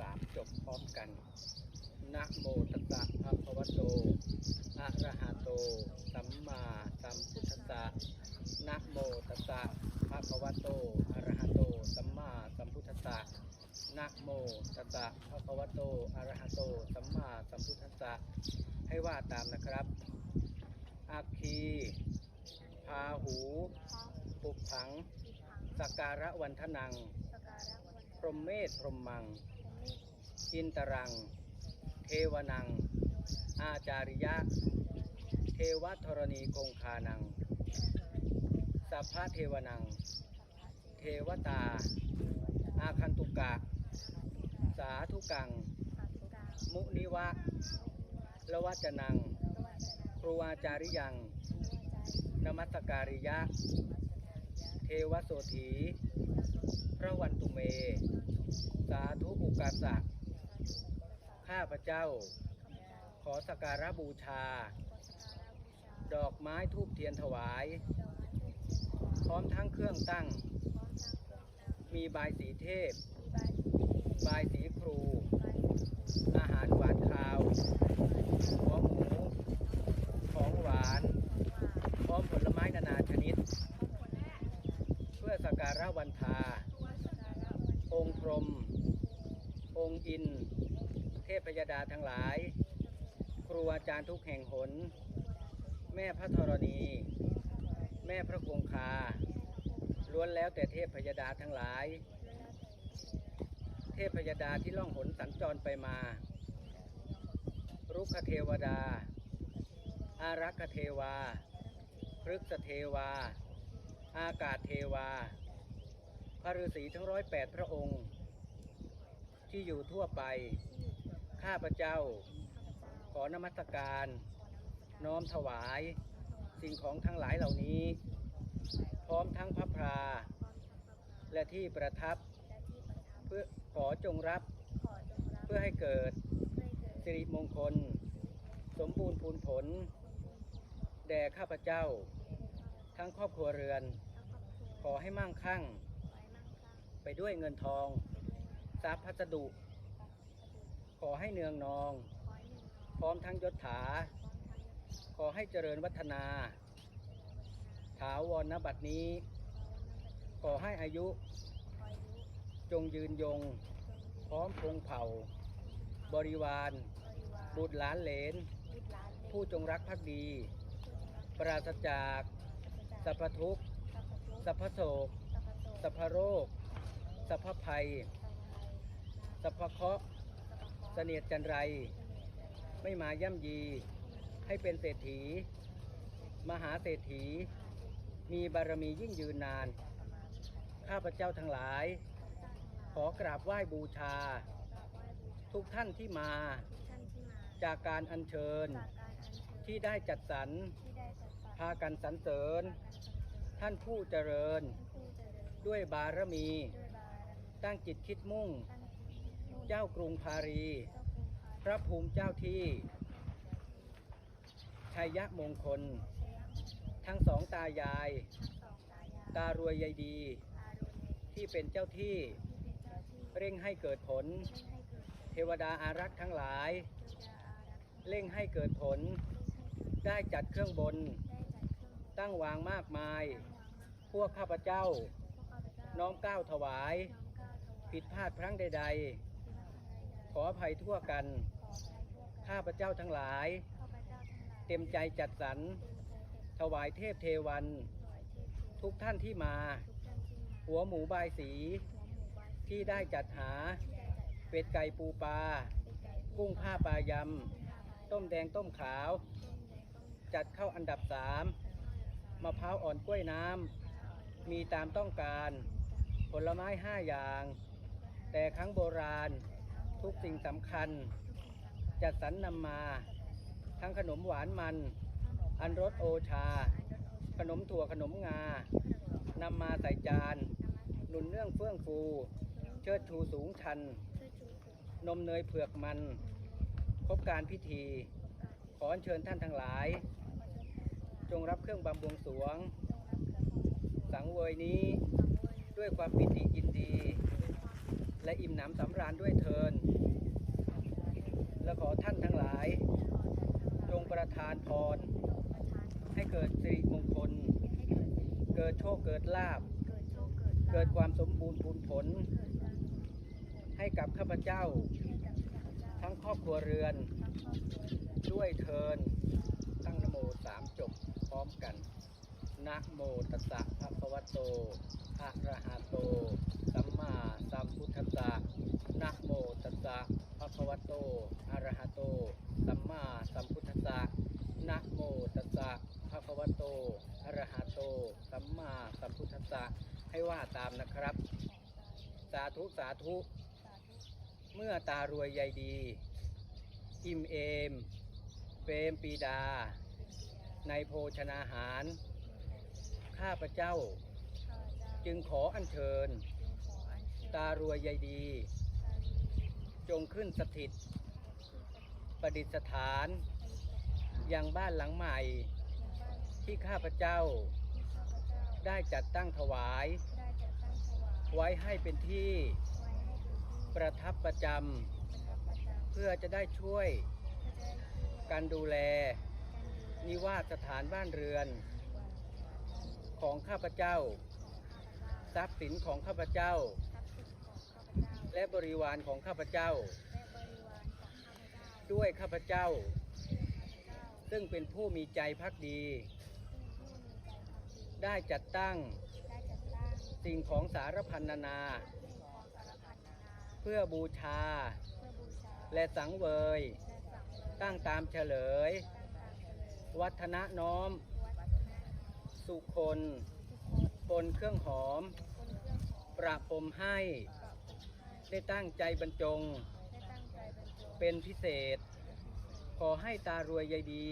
สามจบพร้อมกัน นะโมตัสสะภะคะวะโต อะระหะโต สัมมาสัมพุทธัสสะ นะโมตัสสะภะคะวะโต อะระหะโต สัมมาสัมพุทธัสสะ นะโมตัสสะภะคะวะโต อะระหะโต สัมมาสัมพุทธัสสะ ให้ว่าตามนะครับอาคีพาหู ปุกผังสกการะวันทนัง พรหมเมธพรหมมัง อินตรัง เทวนัง อาจาริยะ เทวธรณีคงคานัง สัพพะเทวนัง เทวตา อาคันตุกะ สาธุกัง มุนิวะละวัจนัง ครูอาจาริยังนมัสการิยะ เทวโสถี พระวันตุเม สาธุอุกาสะ ข้าพเจ้า ขอสักการะบูชา ดอกไม้ทูบเทียนถวาย พร้อมทั้งเครื่องตั้ง มีบายสีเทพ บายสีครู อาหารหวานคาวหัวหมู ของหวาน พร้อมผลไม้นานาชนิด เพื่อสักการะวันทา องค์พรม องค์อิน ยดาทั้งหลาย ครูอาจารย์ทุกแห่งหน แม่พระธรณี แม่พระคงคา ล้วนแล้วแต่เทพยดาทั้งหลาย เทพยดาที่ล่องหนสัญจรไปมา รุกขเทวดา อารักขเทวาพฤกษเทวา อากาศเทวา พระฤาษีทั้งร้อยแปดพระองค์ ที่อยู่ทั่วไป ข้าพเจ้า ขอนมัสการ น้อมถวาย สิ่งของทั้งหลายเหล่านี้ พร้อมทั้งพระพรา และที่ประทับ เพื่อขอจงรับ เพื่อให้เกิดสิริมงคล สมบูรณ์พูนผล แด่ข้าพเจ้า ทั้งครอบครัวเรือน ขอให้มั่งคั่ง ไปด้วยเงินทองทรัพย์พัสดุ ขอให้เนืองนอง พร้อมทั้งยศถา ขอให้เจริญวัฒนา ถาวรณบัดนี้ ขอให้อายุ จงยืนยง พร้อมพงเผ่า บริวาร บุตรหลานเหลน ผู้จงรักภักดี ปราศจากสัพพทุกข์สัพพโศกสัพพโรคสัพพภัยสัพพเคราะห์ เสนียดจันไร ไม่มาย่ำยี ให้เป็นเศรษฐี มหาเศรษฐี มีบารมียิ่งยืนนาน ข้าพเจ้าทั้งหลาย ขอกราบไหว้บูชา ทุกท่านที่มา จากการอัญเชิญที่ได้จัดสรรพากันสรรเสริญ ท่านผู้เจริญ ด้วยบารมี ตั้งจิตคิดมุ่ง เจ้ากรุงพารี พระภูมิเจ้าที่ชัยยะมงคล ทั้งสองตายาย ตารวยยายดี ที่เป็นเจ้าที่ เร่งให้เกิดผล เทวดาอารักษ์ทั้งหลาย เร่งให้เกิดผล ได้จัดเครื่องบน ตั้งวางมากมาย พวกข้าพเจ้า น้อมเกล้าวถวาย ผิดพลาดพลั้งใด ๆ ขออภัยทั่วกัน ข้าพเจ้าทั้งหลาย เต็มใจจัดสรร ถวายเทพเทวัน ทุกท่านที่มา หัวหมูบายสี ที่ได้จัดหา เป็ดไก่ปูปลา กุ้งผ้าปลายำ ต้มแดงต้มขาว จัดเข้าอันดับสามมะพร้าวอ่อนกล้วยน้ำ มีตามต้องการ ผลไม้ห้าอย่าง แต่ครั้งโบราณ ทุกสิ่งสำคัญ จัดสรรนำมา ทั้งขนมหวานมัน อันรสโอชา ขนมถั่วขนมงานำมาใส่จาน หนุนเนื่องเฟื่องฟู เชิดชูสูงชัน นมเนยเผือกมัน ครบการพิธี ขอเชิญท่านทั้งหลาย จงรับเครื่องบำบวงสวง สังเวยนี้ด้วยความปิติยินดี และอิ่มหนำสำราญด้วยเทิน และขอท่านทั้งหลาย จงประทานพร ให้เกิดสิริมงคล เกิดโชคเกิดลาบ เกิดความสมบูรณ์พูนผล ให้กับข้าพเจ้า ทั้งครอบครัวเรือน ด้วยเทิน ตั้งนโมสามจบพร้อมกันนะโมตัสสะภะคะวะโตอะระหะโต พุทธัสสะนะโมตัสสะภะคะวะโต อะระหะโต สัมมาสัมพุทธัสสะนะโมตัสสะภะคะวะโต อะระหะโต สัมมาสัมพุทธัสสะให้ว่าตามนะครับ สาธุสาธุ เมื่อตารวยใยดี อิ่มเอมเปรมปีดา ในโภชนาหาร ข้าพเจ้า จึงขออัญเชิญ ตารวยใยดี จงขึ้นสถิต ประดิษฐานอยังบ้านหลังใหม่ ที่ข้าพเจ้า ได้จัดตั้งถวาย ไว้ให้เป็นที่ประทับประจำเพื่อจะได้ช่วยการดูแล นิวาสสถานบ้านเรือน ของข้าพเจ้า ทรัพย์สินของข้าพเจ้า และบริวารของข้าพเจ้าด้วยข้าพเจ้า ซึ่งเป็นผู้มีใจพักดี ได้จัดตั้งสิ่งของสารพันนานาเพื่อบูชาและสังเวยตั้งตามเฉลยวัฒนะน้อมสุคนปนเครื่องหอมประพรมให้ ได้ตั้งใจบรรจงเป็นพิเศษ ขอให้ตารวยยายดี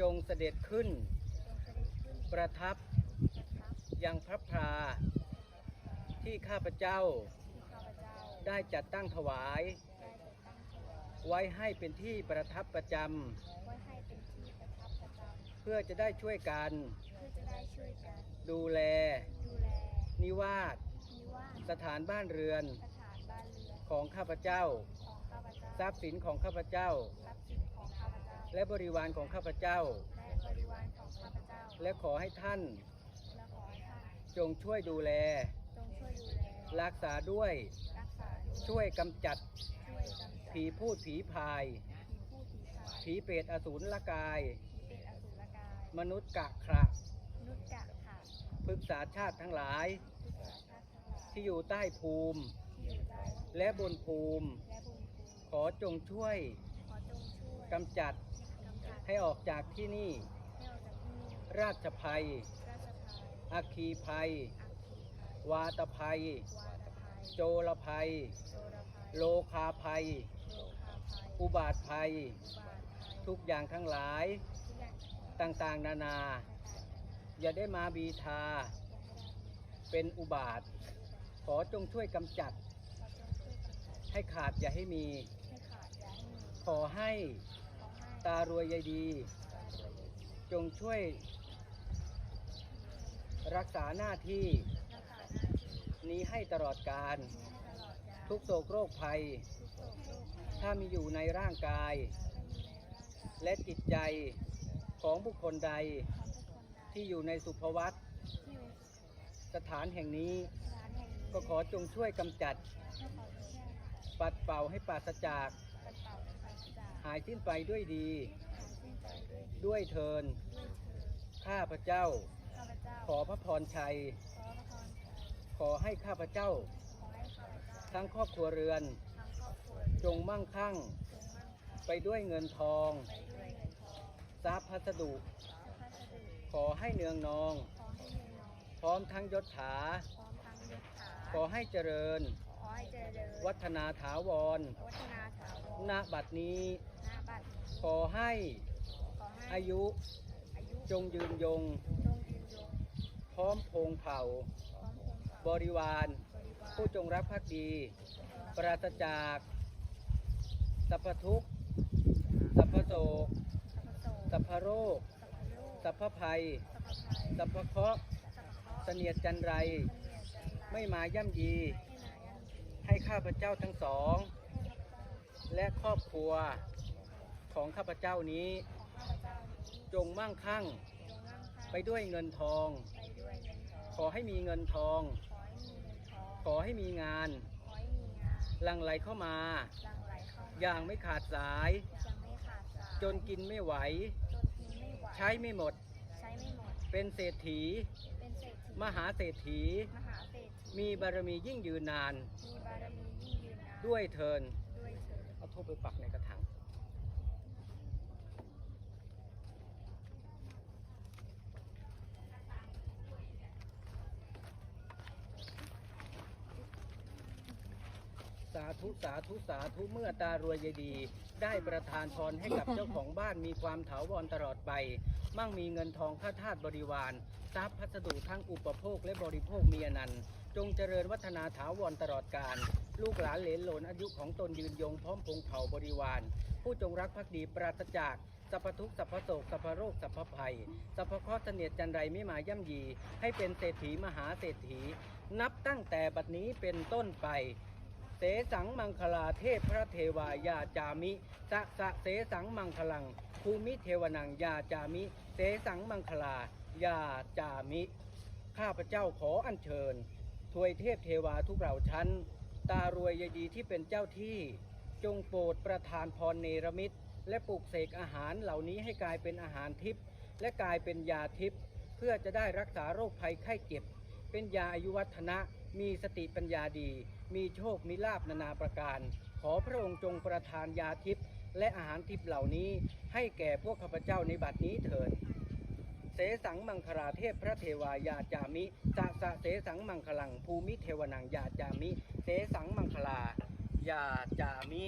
จงเสด็จขึ้นประทับยังพระพราที่ข้าพเจ้าได้จัดตั้งถวายไว้ให้เป็นที่ประทับประจำเพื่อจะได้ช่วยกันดูแลนิวาส สถานบ้านเรือนของข้าพเจ้าทรัพย์สินของข้าพเจ้าและบริวารของข้าพเจ้าและขอให้ท่านจงช่วยดูแลรักษาด้วยช่วยกำจัดผีพูดผีพายผีเปรตอสูรละกายมนุษย์กะขระพฤกษาชาติทั้งหลาย ที่อยู่ใต้ภูมิ และบนภูมิ ขอจงช่วยกำจัดให้ออกจากที่นี่ ราชภัย อาคีภัย วาตภัย โจรภัย โลคาภัย อุบาทภัย ทุกอย่างทั้งหลาย ต่างๆ นานา อย่าได้มาบีทา เป็นอุบาท ขอจงช่วยกำจัด ให้ขาดอย่าให้มี ขอให้ตารวยยายดี จงช่วย รักษาหน้าที่ นี้ให้ตลอดการ ทุกโศกโรคภัย ถ้ามีอยู่ในร่างกาย และจิตใจของบุคคลใดที่อยู่ในสุภวัตสถานแห่งนี้ ก็ขอจงช่วยกำจัด ปัดเป่าให้ปราศจาก หายสิ้นไปด้วยดี ด้วยเทิน ข้าพระเจ้า ขอพระพรชัย ขอให้ข้าพระเจ้า ทั้งครอบครัวเรือน จงมั่งคั่ง ไปด้วยเงินทองทรัพย์พัสดุ ขอให้เนืองนอง พร้อมทั้งยศถา ขอให้เจริญวัฒนาถาวรณบัดนี้ขอให้อายุจงยืนยงพร้อมพงเผ่าบริวารผู้จงรักภักดี ปราศจากสัพพทุกข์สัพพโศกสัพพโรคสัพพภัยสัพพเคราะห์เสนียดจันไร ไม่มาย่ำยี ให้ข้าพเจ้าทั้งสอง และครอบครัวของข้าพเจ้านี้ของข้าพเจ้านี้จงมั่งคั่งจงมั่งคั่งไปด้วยเงินทองไปด้วยเงินทอง ขอให้มีเงินทอง ขอให้มีเงินทองขอให้มีงานขอให้มีงานหลั่งไหลเข้ามาหลั่งไหลเข้ามา อย่างไม่ขาดสายยังไม่ขาดสายจนกินไม่ไหวจนกินไม่ไหว ใช้ไม่หมดใช้ไม่หมดเป็นเศรษฐีเป็นเศรษฐี มหาเศรษฐี มหาเศรษฐีมีบารมียิ่งยืนนาน มีบารมียิ่งยืนนานด้วยเทินด้วยเถิดเอาทูบไปปักในกระถางสาธุสาธุสาธุเมื่อตารวยยายดี ได้ประทานพรให้กับเจ้าของบ้านมีความถาวรตลอดไป มั่งมีเงินทองข้าทาสบริวาร ทรัพย์พัสดุทั้งอุปโภคและบริโภคมีอนันต์ จงเจริญวัฒนาถาวรตลอดกาลลูกหลานเหลนหลนอายุของตนยืนยงพร้อมพงเผ่าบริวาร ผู้จงรักภักดีปราศจากสัพพทุกสัพพโศกสัพพโรคสัพพภัยสัพพเคราะห์เสนียดจันไรไม่มาย่ำยี ให้เป็นเศรษฐีมหาเศรษฐี นับตั้งแต่บัดนี้เป็นต้นไปเสสังมังคลาเทพพระเทวายาจามิ สะสะเสสังมังคลัง ภูมิเทวนังยาจามิ เสสังมังคลายาจามิ ข้าพเจ้าขออัญเชิญ ทวยเทพเทวาทุกเหล่าชั้น ตารวยยดีที่เป็นเจ้าที่ จงโปรดประทานพรเนรมิตและปลูกเสกอาหารเหล่านี้ให้กลายเป็นอาหารทิพย์และกลายเป็นยาทิพย์เพื่อจะได้รักษาโรคภัยไข้เจ็บ เป็นยาอายุวัฒนะ มีสติปัญญาดี มีโชคมีลาบนานาประการ ขอพระองค์จงประทานยาทิพย์และอาหารทิพย์เหล่านี้ให้แก่พวกข้าพเจ้าในบัดนี้เถิด เสสังมังคลาเทพพระเทวายาจามิสะสะเสสังมังคลัง ภูมิเทวนังยาจามิ เสสังมังคลายาจามิ